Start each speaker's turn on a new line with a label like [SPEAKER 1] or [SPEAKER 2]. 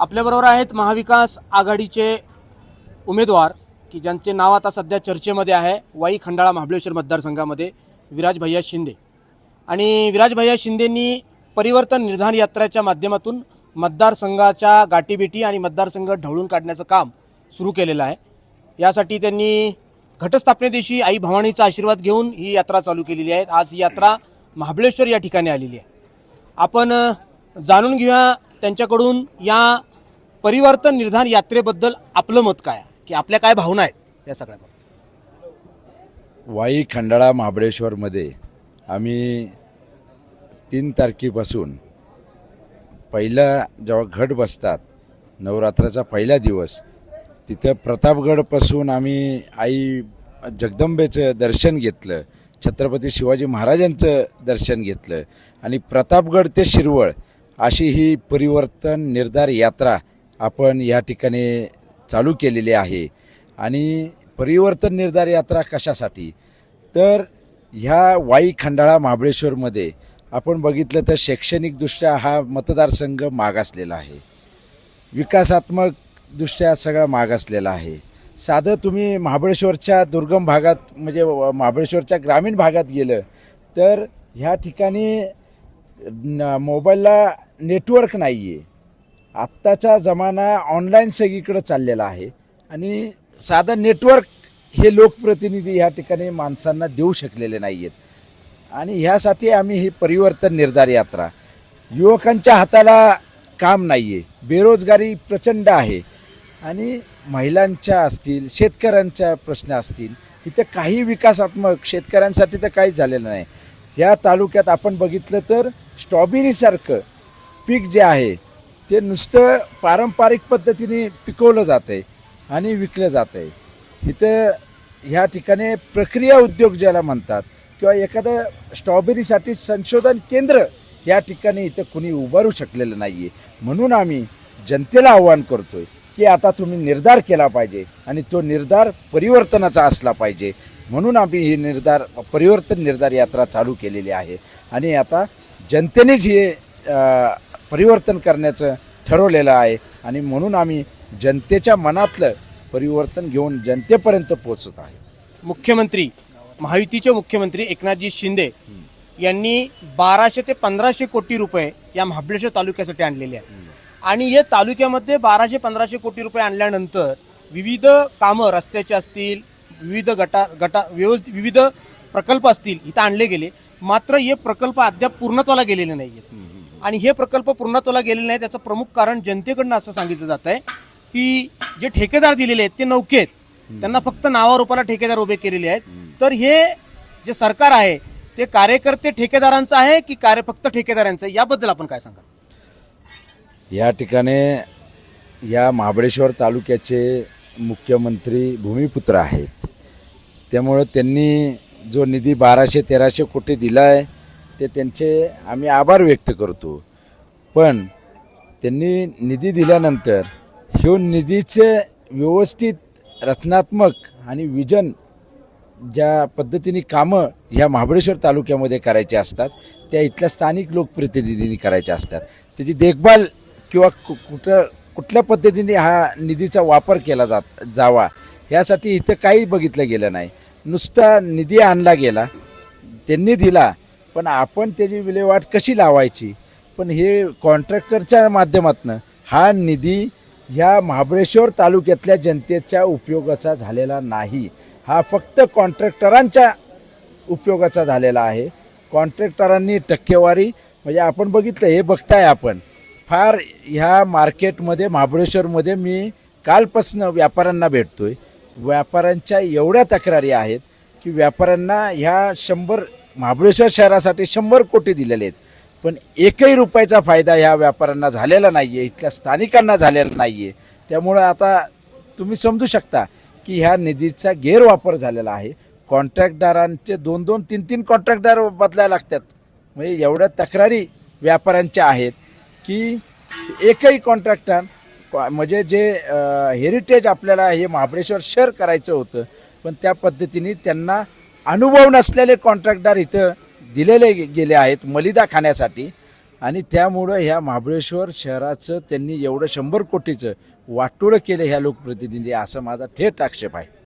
[SPEAKER 1] आपल्याबरोबर आहेत महाविकास आघाडीचे उमेदवार की ज्यांचे नाव आता सध्या चर्चेमध्ये आहे वाई खंडाळा महाबळेश्वर मतदारसंघामध्ये विराज भैया शिंदे. आणि विराज भैया शिंदेंनी परिवर्तन निर्धार यात्रेच्या माध्यमातून मतदारसंघाच्या गाठीभेटी आणि मतदारसंघ ढवळून काढण्याचं काम सुरू केलेलं आहे. यासाठी त्यांनी घटस्थापने दिवशी आई भवानीचा आशीर्वाद घेऊन ही यात्रा चालू केलेली आहे. आज ही यात्रा महाबळेश्वर या ठिकाणी आलेली आहे. आपण जाणून घेऊया त्यांच्याकडून या परिवर्तन निर्धार यात्रेबद्दल आपलं मत काय? की आपल्या काय भावना आहेत या सगळ्या
[SPEAKER 2] वाई खंडाळा महाबळेश्वरमध्ये आम्ही तीन तारखेपासून पहिला जेव्हा घट बसतात नवरात्राचा पहिला दिवस तिथं प्रतापगडपासून आम्ही आई जगदंबेचं दर्शन घेतलं छत्रपती शिवाजी महाराजांचं दर्शन घेतलं आणि प्रतापगड ते शिरवळ अशी ही परिवर्तन निर्धार यात्रा आपण या ठिकाणी चालू केलेली आहे. आणि परिवर्तन निर्धार यात्रा कशासाठी? तर ह्या वाई खंडाळा महाबळेश्वरमध्ये आपण बघितलं तर शैक्षणिकदृष्ट्या हा मतदारसंघ मागासलेला आहे. विकासात्मक दृष्ट्या सगळा मागासलेला आहे. साधं तुम्ही महाबळेश्वरच्या दुर्गम भागात म्हणजे महाबळेश्वरच्या ग्रामीण भागात गेलं तर ह्या ठिकाणी न- मोबाईलला नेटवर्क नाही आहे आत्ताचा जमाना ऑनलाईन सगळीकडं चाललेला आहे. आणि साधं नेटवर्क हे लोकप्रतिनिधी ह्या ठिकाणी माणसांना देऊ शकलेले नाही आहेत आणि ह्यासाठी आम्ही ही परिवर्तन निर्धार यात्रा. युवकांच्या हाताला काम नाही आहे बेरोजगारी प्रचंड आहे. आणि महिलांच्या असतील शेतकऱ्यांच्या प्रश्न असतील इथं काही विकासात्मक शेतकऱ्यांसाठी तर काहीच झालेलं नाही. या तालुक्यात आपण बघितलं तर स्ट्रॉबेरीसारखं पीक जे आहे ते नुसतं पारंपरिक पद्धतीने पिकवलं जातं आहे आणि विकलं जातं आहे इथं ह्या ठिकाणी प्रक्रिया उद्योग ज्याला म्हणतात किंवा एखादं स्ट्रॉबेरीसाठी संशोधन केंद्र या ठिकाणी इथं कुणी उभारू शकलेलं नाही आहे म्हणून आम्ही जनतेला आव्हान करतोय की आता तुम्ही निर्धार केला पाहिजे आणि तो निर्धार परिवर्तनाचा असला पाहिजे. म्हणून आम्ही ही निर्धार परिवर्तन निर्धार यात्रा चालू केलेली आहे. आणि आता जनतेनेच हे परिवर्तन करण्याचं ठरवलेलं आहे. आणि म्हणून आम्ही जनतेच्या मनातलं परिवर्तन घेऊन जनतेपर्यंत पोहोचत आहे.
[SPEAKER 1] मुख्यमंत्री महायुतीचे मुख्यमंत्री एकनाथजी शिंदे यांनी बाराशे ते पंधराशे कोटी रुपये या महाबळेश्वर तालुक्यासाठी आणलेले आहेत. आणि या तालुक्यामध्ये बाराशे पंधराशे कोटी रुपये आणल्यानंतर विविध कामं रस्त्याचे असतील विविध गटा गटा व्यवस्थित विविध प्रकल्प असतील इथं आणले गेले. मात्र हे प्रकल्प अद्याप पूर्णत्वाला गेलेले नाही आहेत आणि हे प्रकल्प पूर्णत्वाला गेलेले नाही त्याचं प्रमुख कारण जनतेकडनं असं सांगितलं जात आहे की जे ठेकेदार दिलेले आहेत ते नौके आहेत. त्यांना फक्त नावारूपाला ठेकेदार उभे केलेले आहेत. तर हे जे सरकार आहे ते कार्यकर्ते ठेकेदारांचं आहे की कार्य फक्त ठेकेदारांचं आहे? याबद्दल आपण काय सांगा
[SPEAKER 2] या ठिकाणी या महाबळेश्वर तालुक्याचे मुख्यमंत्री भूमिपुत्र आहेत. त्यामुळं त्यांनी जो निधी बाराशे तेराशे कोटी दिला आहे ते त्यांचे आम्ही आभार व्यक्त करतो. पण त्यांनी निधी दिल्यानंतर ह्यो निधीचे व्यवस्थित रचनात्मक आणि विजन ज्या पद्धतीने कामं ह्या महाबळेश्वर तालुक्यामध्ये करायचे असतात त्या इथल्या स्थानिक लोकप्रतिनिधींनी करायच्या असतात. त्याची देखभाल किंवा कु कुठं कुठल्या पद्धतीने हा निधीचा वापर केला जात जावा यासाठी इथं काही बघितलं गेलं नाही. नुसता निधी आणला गेला त्यांनी दिला पण आपण त्याची विल्हेवाट कशी लावायची? पण हे कॉन्ट्रॅक्टरच्या माध्यमातून हा निधी ह्या महाबळेश्वर तालुक्यातल्या जनतेच्या उपयोगाचा झालेला नाही. हा फक्त कॉन्ट्रॅक्टरांच्या उपयोगाचा झालेला आहे. कॉन्ट्रॅक्टरांनी टक्केवारी म्हणजे आपण बघितलं हे बघताय आपण. फार ह्या मार्केटमध्ये महाबळेश्वरमध्ये मी कालपासनं व्यापाऱ्यांना भेटतो आहे व्यापाऱ्यांच्या एवढ्या तक्रारी आहेत की व्यापाऱ्यांना ह्या शंभर महाबळेश्वर शहरासाठी शंभर कोटी दिलेले आहेत. पण एकही रुपयाचा फायदा ह्या व्यापाऱ्यांना झालेला नाही आहे इथल्या स्थानिकांना झालेला नाही आहे त्यामुळं आता तुम्ही समजू शकता की ह्या निधीचा गैरवापर झालेला आहे. कॉन्ट्रॅक्टदारांचे दोन दोन तीन तीन कॉन्ट्रॅक्टदार बदलायला लागतात. म्हणजे एवढ्या तक्रारी व्यापाऱ्यांच्या आहेत की एकही कॉन्ट्रॅक्टर म्हणजे जे हेरिटेज आपल्याला हे महाबळेश्वर शहर करायचं होतं पण त्या पद्धतीने त्यांना अनुभव नसलेले कॉन्ट्रॅक्टदार इथं दिलेले गे- गेले आहेत मलिदा खाण्यासाठी. आणि त्यामुळं ह्या महाबळेश्वर शहराचं त्यांनी एवढं शंभर कोटीचं वाटोळं केलं ह्या लोकप्रतिनिधी असा माझा थेट आक्षेप आहे.